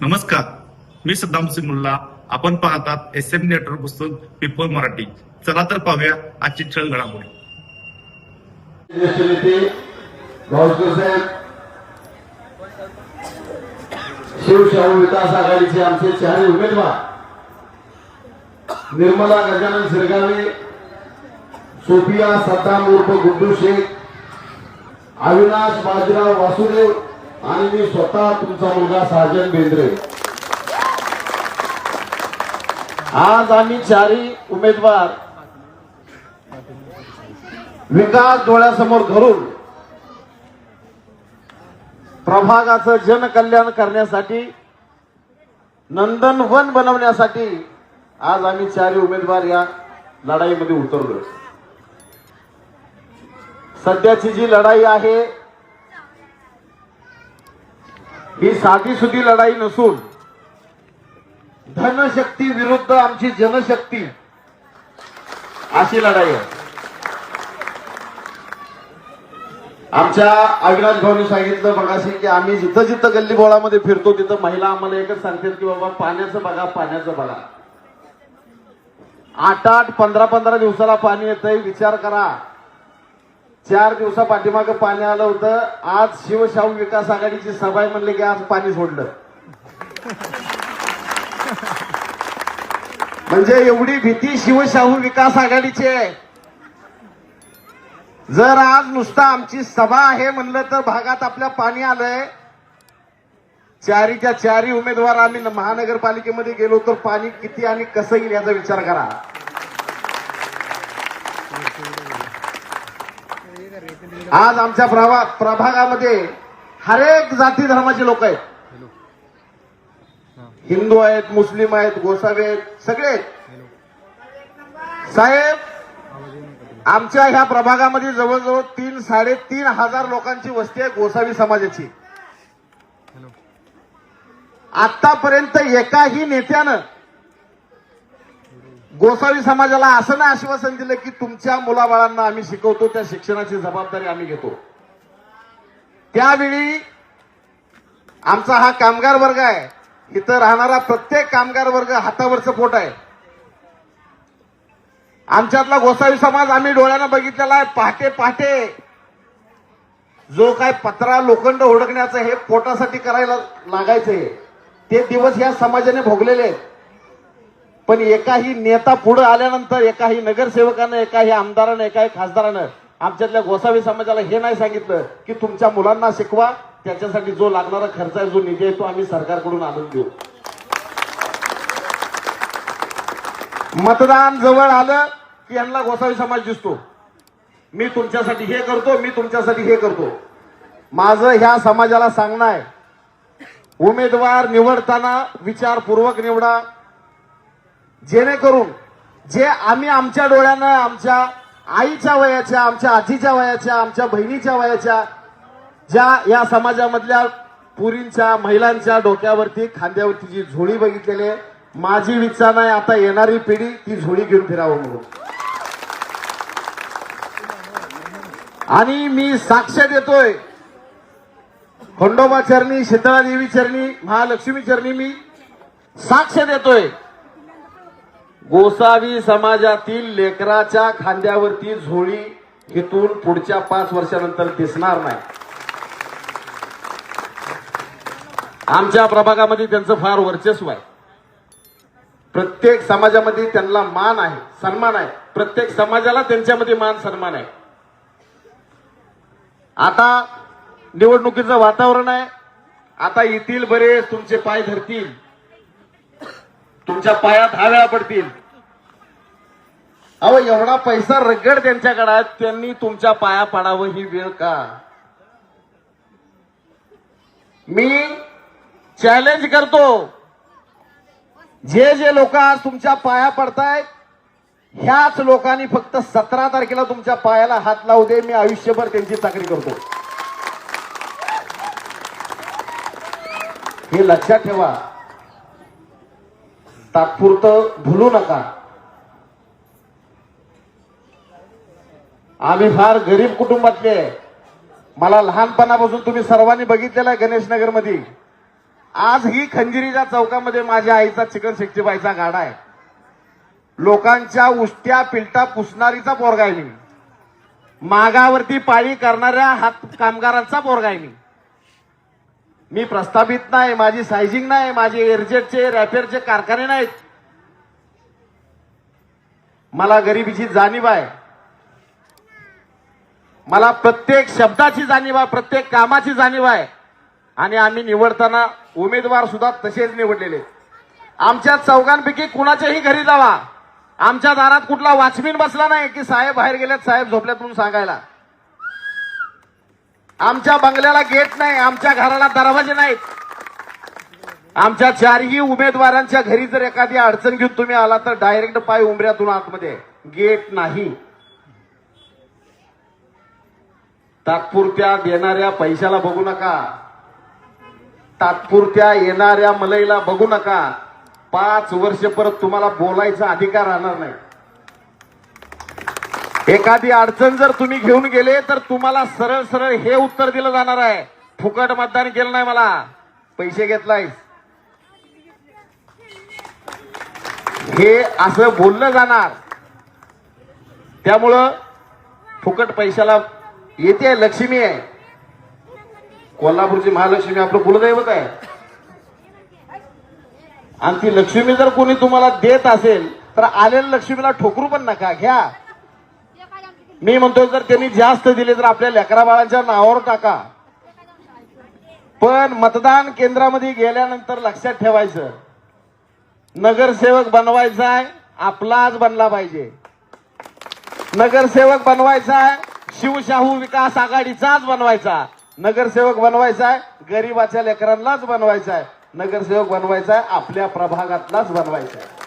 नमस्कार. मी सद्दाम सिंग आपण पाहतात एस एम नेटवर्क पुस्तक पीपल मराठी. चला तर पाहूया आजची छळ घडामोडी. शिवशाहू विकास आघाडीचे आमचे चारही उमेदवार निर्मला गजानन शिरगावे सोफिया सद्दाम उर्फ गुड्डू शेख अविनाश बाजीराव वासुदेव आणि मी स्वतः तुमचा मुलगा साजन बेंद्रे. आज आम्ही चारही उमेदवार विकास डोळ्यासमोर धरून प्रभागाचं जनकल्याण करण्यासाठी नंदनवन बनवण्यासाठी आज आम्ही चारही उमेदवार या लढाईमध्ये उतरलो सध्याची जी लढाई आहे ही साधी सुधी लढाई नसून धनशक्ती विरुद्ध आमची जनशक्ती अशी लढाई आहे. आमच्या अविनाश भाऊनी सांगितलं बघाशी की आम्ही जिथं जिथं गल्ली बोळामध्ये फिरतो तिथं महिला आम्हाला एकच सांगतात की बाबा पाण्याचं बघा पाण्याचं बघा. आठ आठ पंधरा पंधरा दिवसाला पाणी येतंय विचार करा. चार दिवसा पाठीमागं पाणी आलं होतं. आज शिवशाहू विकास आघाडीची सभा आहे म्हणले की आज पाणी सोडलं. म्हणजे एवढी भीती शिवशाहू विकास आघाडीची आहे. जर आज नुसता आमची सभा आहे म्हणलं तर भागात आपल्या पाणी आलंय. चारीच्या चारी उमेदवार आम्ही महानगरपालिकेमध्ये गेलो तर पाणी किती आणि कसं येईल याचा विचार करा. आज आमच्या प्रभा प्रभागामध्ये हरेक जाती धर्माचे लोक आहेत. हिंदू आहेत मुस्लिम आहेत गोसावे आहेत सगळे साहेब आमच्या ह्या प्रभागामध्ये जवळजवळ तीन साडेतीन हजार लोकांची वस्ती आहे गोसावी समाजाची. आतापर्यंत एकाही नेत्यानं गोसावी समाजाला असं नाही आश्वासन दिलं की तुमच्या मुलाबाळांना आम्ही शिकवतो त्या शिक्षणाची जबाबदारी आम्ही घेतो. त्यावेळी आमचा हा कामगार वर्ग आहे. इथं राहणारा प्रत्येक कामगार वर्ग हातावरचं पोट आहे. आमच्यातला गोसावी समाज आम्ही डोळ्यानं बघितलेला आहे. पहाटे पहाटे जो काय पत्रा लोखंड हुडकण्याचं हे पोटासाठी करायला लागायचं हे ते दिवस या समाजाने भोगलेले आहेत. पण एकाही नेता पुढे आल्यानंतर एकाही नगरसेवकानं एकाही आमदारानं एकाही खासदारानं आमच्यातल्या गोसावी समाजाला हे नाही सांगितलं की तुमच्या मुलांना शिकवा त्याच्यासाठी जो लागणारा खर्च आहे जो निधी आहे तो आम्ही सरकारकडून आणून देऊ. मतदान जवळ आलं की यांना गोसावी समाज दिसतो. मी तुमच्यासाठी हे करतो मी तुमच्यासाठी हे करतो. माझं ह्या समाजाला सांगणं आहे उमेदवार निवडताना विचारपूर्वक निवडा जेणेकरून जे आम्ही आमच्या डोळ्यानं आमच्या आईच्या वयाच्या आमच्या आजीच्या वयाच्या आमच्या बहिणीच्या वयाच्या ज्या या समाजामधल्या पुरींच्या महिलांच्या डोक्यावरती खांद्यावरती जी झोळी बघितलेली आहे माझी विचार नाही आता येणारी पिढी ती झोळी घेऊन फिरावं म्हणून. आणि मी साक्ष देतोय. खंडोबा चरणी शीतळा देवी चरणी महालक्ष्मी चरणी मी साक्ष देतोय. गोसावी समाजातील लेकराच्या खांद्यावरती झोळी इथून पुढच्या पाच वर्षानंतर दिसणार नाही. आमच्या प्रभागामध्ये त्यांचं फार वर्चस्व आहे. प्रत्येक समाजामध्ये त्यांना मान आहे सन्मान आहे. प्रत्येक समाजाला त्यांच्यामध्ये मान सन्मान आहे. आता निवडणुकीचं वातावरण आहे. आता येतील बरेच तुमचे पाय धरतील. तुमच्या पायात हा वेळा पडतील. अहो एवढा पैसा रगड त्यांच्याकडे त्यांनी तुमच्या पाया पडावं ही वेळ का? मी चॅलेंज करतो. जे जे लोक आज तुमच्या पाया पडतायत ह्याच लोकांनी फक्त सतरा तारखेला तुमच्या पायाला हात लावू दे मी आयुष्यभर त्यांची चाकरी करतो. हे लक्षात ठेवा. तात्पुरतं भुलू नका. आम्ही फार गरीब कुटुंबातले आहे. मला लहानपणापासून तुम्ही सर्वांनी बघितलेलं आहे गणेशनगरमध्ये आज ही खंजिरीच्या चौकामध्ये माझ्या आईचा चिकन सिक्स्टी फायचा गाडा आहे. लोकांच्या उष्ट्या पिलटा पुसणारीचा पोरगा आहे मी. मागावरती पाळी करणाऱ्या हात कामगारांचा पोरगा आहे मी. मी प्रस्थापित नाही माझी सायझिंग नाही माझे एअरजेटचे रॅपेरचे कारखाने नाहीत. मला गरिबीची जाणीव आहे. मला प्रत्येक शब्दाची जाणीव आहे प्रत्येक कामाची जाणीव आहे. आणि आम्ही निवडताना उमेदवार सुद्धा तसेच निवडलेले. आमच्या चौघांपैकी कुणाच्याही घरी जावा. आमच्या दारात कुठला वाचमीन बसला नाही की साहेब बाहेर गेल्यात साहेब झोपल्यात म्हणून सांगायला. आमच्या बंगल्याला गेट नाही आमच्या घराला दरवाजे नाहीत. आमच्या चारही उमेदवारांच्या घरी जर एखादी अडचण घेऊन तुम्ही आला तर डायरेक्ट पाय उमऱ्यातून आतमध्ये. गेट नाही. तात्पुरत्या देणाऱ्या पैशाला बघू नका. तात्पुरत्या येणाऱ्या मलईला बघू नका. पाच वर्ष परत तुम्हाला बोलायचा अधिकार राहणार नाही. एखादी अडचण जर तुम्ही घेऊन गेले तर तुम्हाला सरळ सरळ हे उत्तर दिलं जाणार आहे. फुकट मतदान केलं नाही मला. पैसे घेतलायस. हे असं बोललं जाणार. त्यामुळं फुकट पैशाला येते लक्ष्मी आहे. कोल्हापूरची महालक्ष्मी आपलं कुलदैवत आहे. आणि ती लक्ष्मी जर कोणी तुम्हाला देत असेल तर आलेल्या लक्ष्मीला ठोकरू पण नका. घ्या. मी म्हणतोय जर त्यांनी जास्त दिले तर आपल्या लेकरा बाळांच्या नावावर टाका. पण मतदान केंद्रामध्ये गेल्यानंतर लक्षात ठेवायचं नगरसेवक बनवायचा आहे आपलाच बनला पाहिजे. नगरसेवक बनवायचा आहे शिवशाहू विकास आघाडीचाच बनवायचा नगरसेवक बनवायचा आहे गरीबाच्या लेकरांनाच बनवायचा आहे. नगरसेवक बनवायचा आहे आपल्या प्रभागातलाच बनवायचा आहे.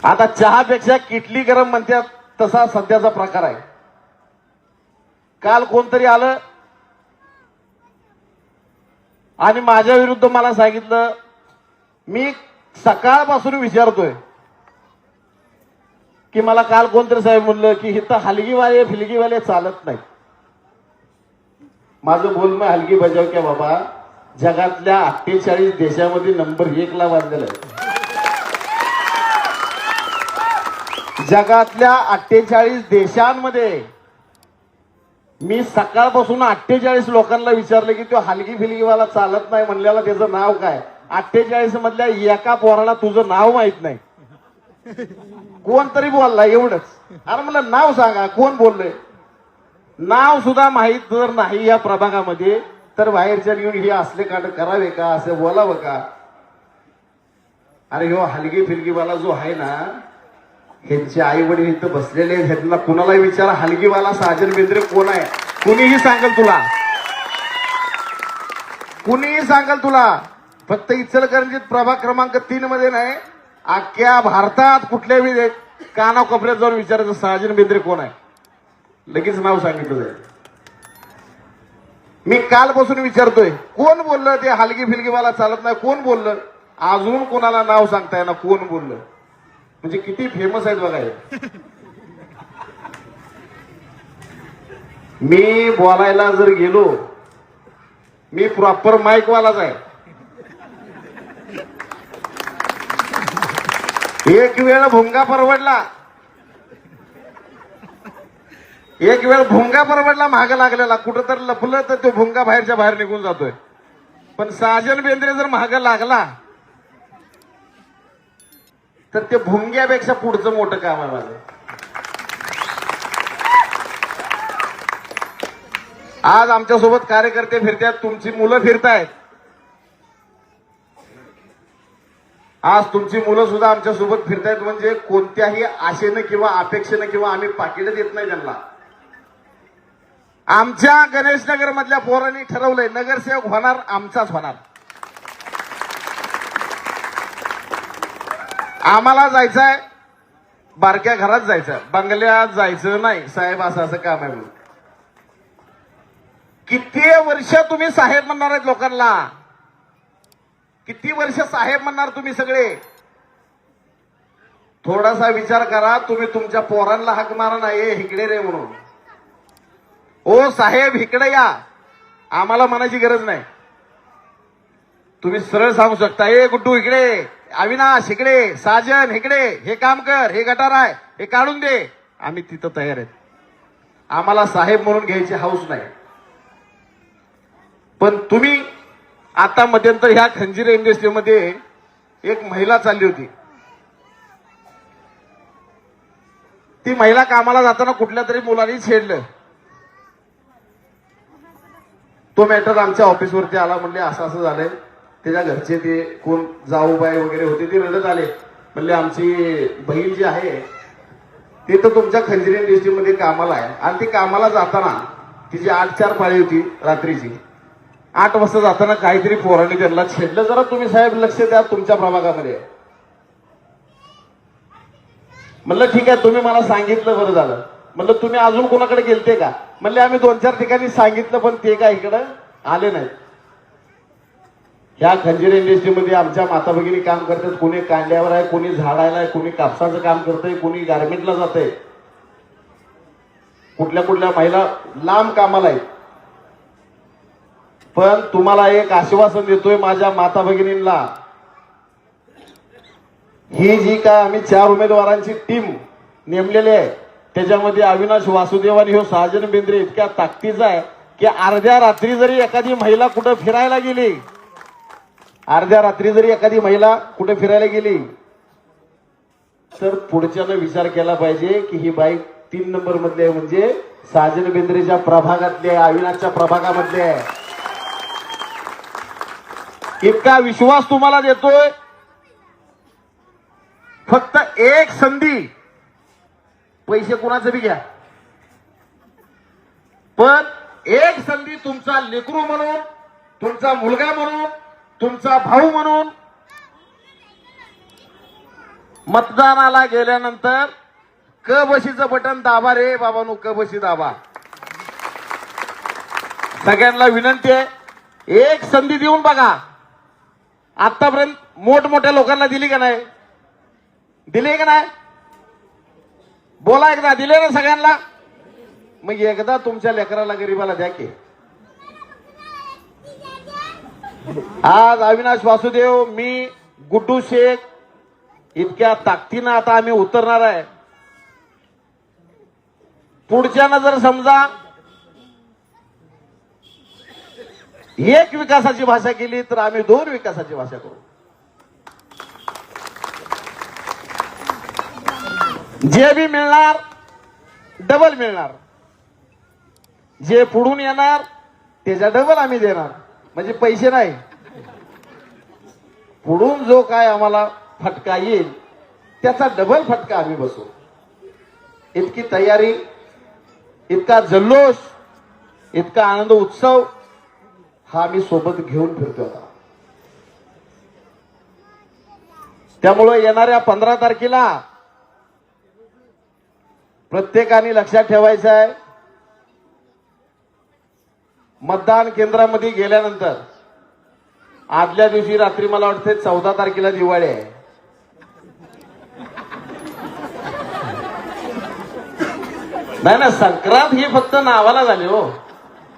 आता चहापेक्षा किटली गरम म्हणतात तसा सध्याचा प्रकार आहे. काल कोणतरी आलं आणि माझ्या विरुद्ध मला सांगितलं मी सकाळपासून विचारतोय की मला काल कोणतरी साहेब म्हणलं की इथं हलगीवाले फिलगीवाले चालत नाही माझं बोलणं हलगी बजाव क्या बाबा जगातल्या अठ्ठेचाळीस देशामध्ये नंबर एक ला आहे. जगातल्या अठ्ठेचाळीस देशांमध्ये मी सकाळपासून अठ्ठेचाळीस लोकांना विचारलं की तो हलगी फिलगीवाला चालत नाही म्हणल्याला त्याचं नाव काय? अठ्ठेचाळीस मधल्या एका पोराला तुझं नाव माहीत नाही. कोण तरी बोलला एवढंच. अरे मला नाव सांगा कोण बोललंय? नाव सुद्धा माहीत जर नाही या प्रभागामध्ये तर बाहेरच्या येऊन हे असले कांड करावे का? असं बोलावं का? अरे ह्यो हलगी फिलगीवाला जो आहे ना ह्यांचे आई वडील इथं बसलेले ह्यांना कुणालाही विचारा हलगीवाला साजन बेंद्रे कोण आहे? कुणीही सांगल तुला. कुणीही सांगल तुला. फक्त इचलकरंजीत प्रभाग क्रमांक तीन मध्ये नाही अख्ख्या भारतात कुठल्याही काना कोपऱ्यात जाऊन विचारायचं साजन बेंद्रे कोण आहे? लगेच नाव सांगितलं जाईल. मी कालपासून विचारतोय कोण बोललं ते हलगी फिलगीवाला चालत नाही? कोण बोललं? अजून कोणाला नाव सांगताय ना कोण बोललं? म्हणजे किती फेमस आहेत बघा मी बोलायला जर गेलो मी प्रॉपर माईकवालाच आहे. एक वेळ भुंगा परवडला. एक वेळ भुंगा परवडला महाग लागलेला. कुठं तर लपलं तर तो भुंगा बाहेरच्या बाहेर निघून जातोय. पण साजन बेंद्रे जर महाग लागला तर ते भुंग्यापेक्षा पुढचं मोठं काम आहे माझं. आज आमच्यासोबत कार्यकर्ते फिरतात तुमची मुलं फिरतायत. आज तुमची मुलं सुद्धा आमच्यासोबत फिरतायत म्हणजे कोणत्याही आशेनं किंवा अपेक्षेनं किंवा आम्ही पाकिटं देत नाही त्यांना. आमच्या गणेशनगर मधल्या पोरांनी ठरवलंय नगरसेवक होणार आमचाच होणार. आम्हाला जायचंय. बारक्या घरात जायचं बंगल्यात जायचं नाही. साहेब असं असं काम आहे म्हणून. किती वर्ष तुम्ही साहेब म्हणणार आहेत लोकांना? किती वर्ष साहेब म्हणणार तुम्ही सगळे? थोडासा विचार करा तुम्ही तुमच्या पोरांना हाक मारा नाही इकडे रे म्हणून. ओ साहेब इकडे या. आम्हाला म्हणायची गरज नाही. तुम्ही सरळ सांगू शकता ए गुड्डू इकडे अविनाश इकडे साजन इकडे हे काम कर. हे गटार आहे. हे काढून दे. आम्ही तिथं तयार आहेत. आम्हाला साहेब म्हणून घ्यायची हाऊस नाही. पण तुम्ही आता मध्यंतर ह्या खंजिरे इंडस्ट्रीमध्ये एक महिला चालली होती. ती महिला कामाला जाताना कुठल्या तरी मुलांनी छेडलं. तो मॅटर आमच्या ऑफिसवरती आला म्हणजे असं असं झालंय. त्याच्या घरचे ते कोण जाऊबाई वगैरे होते ते रडत आले. म्हणले आमची बहीण जी आहे ती तर तुमच्या खंजिरी इंडस्ट्रीमध्ये कामाला आहे. आणि ती कामाला जाताना तिची आठ चार पाळी होती रात्रीची. आठ वाजता जाताना काहीतरी पोरांनी त्यांना छेडलं. जरा तुम्ही साहेब लक्ष द्या तुमच्या प्रभागामध्ये. म्हणलं ठीक आहे तुम्ही मला सांगितलं बरं झालं. म्हणलं तुम्ही अजून कोणाकडे गेलते का? म्हणले आम्ही दोन चार ठिकाणी सांगितलं पण ते का इकडं आले नाहीत. ह्या खंजीर इंडस्ट्रीमध्ये आमच्या माता भगिनी काम करतात. कोणी कांद्यावर आहे कोणी झाडायला आहे कोणी कापसाचं काम करतंय कोणी गारमेंटला जातंय. कुठल्या कुठल्या महिला लांब कामाला आहेत. पण तुम्हाला एक आश्वासन देतोय माझ्या माता भगिनींना. ही जी काय आम्ही चार उमेदवारांची टीम नेमलेली आहे त्याच्यामध्ये अविनाश वासुदेव आणि हो सहाजन बेंद्रे इतक्या ताकदीचा आहे की अर्ध्या रात्री जरी एखादी महिला कुठं फिरायला गेली अर्ध्या रात्री जरी एखादी महिला कुठे फिरायला गेली तर पुढच्यानं विचार केला पाहिजे की ही बाईक तीन नंबर मधली आहे म्हणजे साजन बेंद्रेच्या प्रभागातली आहे अविनाशच्या प्रभागामधली आहे. इतका विश्वास तुम्हाला देतोय? फक्त एक संधी. पैसे कोणाचं बी घ्या. पण एक संधी तुमचा लेकरू म्हणून तुमचा मुलगा म्हणून तुमचा भाऊ म्हणून मतदानाला गेल्यानंतर क बशीचं बटन दाबा रे बाबानो क बशी दाबा. सगळ्यांना विनंती आहे. एक संधी देऊन बघा. आतापर्यंत मोठमोठ्या लोकांना दिली का नाही? दिली का नाही? बोला एकदा दिले ना सगळ्यांना? मग एकदा तुमच्या लेकराला गरीबाला द्या की. आज अविनाश वासुदेव मी गुड्डू शेख इतक्या ताकदीनं आता आम्ही उतरणार आहे. पुढच्यानं जर समजा एक विकासाची भाषा केली तर आम्ही दोन विकासाची भाषा करू. जे बी मिळणार डबल मिळणार. जे पुढून येणार त्याच्या डबल आम्ही देणार. म्हणजे पैसे नाही. पुढून जो काय आम्हाला फटका येईल त्याचा डबल फटका आम्ही बसू. इतकी तयारी इतका जल्लोष इतका आनंद उत्सव हा आम्ही सोबत घेऊन फिरतो आता. त्यामुळे येणाऱ्या पंधरा तारखेला प्रत्येकाने लक्षात ठेवायचं आहे मतदान केंद्रामध्ये गेल्यानंतर आदल्या दिवशी रात्री मला वाटते चौदा तारखेला दिवाळी आहे. नाही ना संक्रांत ही फक्त नावाला झाली हो.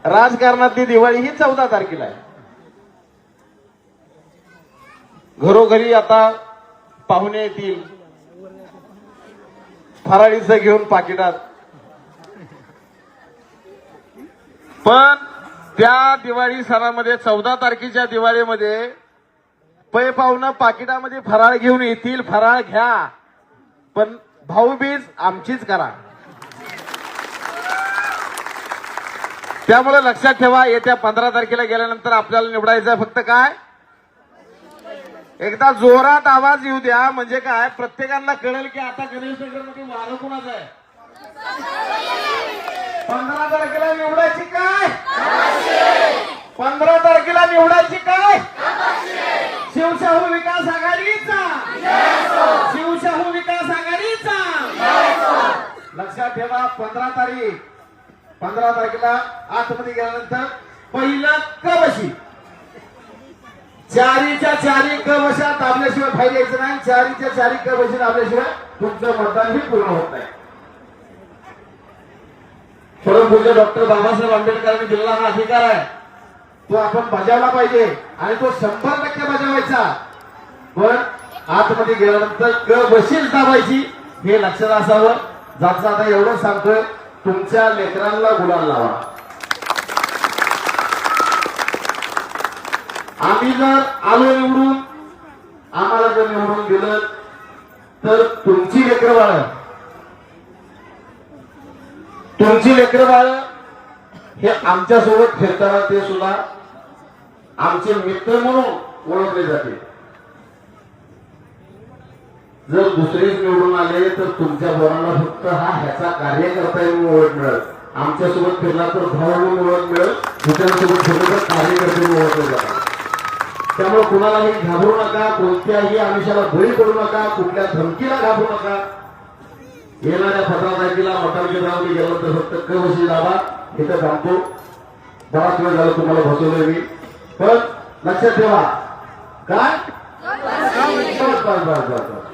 राजकारणातली दिवाळी ही चौदा तारखेला आहे. घरोघरी आता पाहुणे येतील. फराळीचं घेऊन पाकिटात. पण त्या दिवाळी सणामध्ये चौदा तारखेच्या दिवाळीमध्ये पै पाहुणं पाकिटामध्ये फराळ घेऊन येतील फराळ घ्या. पण भाऊबीज आमचीच करा. त्यामुळे लक्षात ठेवा येत्या पंधरा तारखेला गेल्यानंतर आपल्याला निवडायचं फक्त काय? एकदा जोरात आवाज येऊ द्या म्हणजे काय? प्रत्येकांना कळेल की आता गणेश वारं कुणाचं आहे? पंधरा तारखेला निवडायची काय? पंधरा तारखेला निवडायची काय? शिवशाहू विकास आघाडीचा. शिवशाहू विकास आघाडीचा. लक्षात ठेवा पंधरा तारीख. पंधरा तारखेला आतमध्ये गेल्यानंतर पहिलं कबशी चारीच्या चारी क आपल्याशिवाय दाबल्याशिवाय नाही. चारीच्या चारी क आपल्याशिवाय तुमचं मतदानही पूर्ण होत नाही. परमपूज्य डॉक्टर बाबासाहेब आंबेडकरांनी दिलेला हा अधिकार आहे. तो आपण बजावला पाहिजे आणि तो शंभर टक्के बजावायचा. पण आतमध्ये गेल्यानंतर क बशील दाबायची हे लक्षात असावं. जाता आता एवढं सांगतोय तुमच्या लेकरांना गुलाल लावा. आम्ही जर आलो निवडून आम्हाला जर निवडून दिलं तर तुमची लेकरं वाढ तुमची लेकरं बाळ हे आमच्यासोबत फिरताना ते सुद्धा आमचे मित्र म्हणून ओळखले जाते. जर दुसरेच निवडून आले तर तुमच्या पोरांना फक्त हा ह्याचा कार्यकर्ता म्हणून ओळख मिळत आमच्यासोबत फिरला तर भाऊ म्हणून ओळख मिळत दुसऱ्यांसोबत फिरलं तर कार्यकर्ते म्हणून ओळखले जातात त्यामुळे कुणालाही घाबरू नका कोणत्याही आमिषाला बळी पडू नका कुठल्या धमकीला घाबरू नका. येणाऱ्या पत्राताकीला मटांचे राहून गेलं तर फक्त कवशी दाबा इथं थांबतो. बराच वेळ झाला तुम्हाला बसवलंय मी. पण लक्षात ठेवा. काय? बस बस बस बस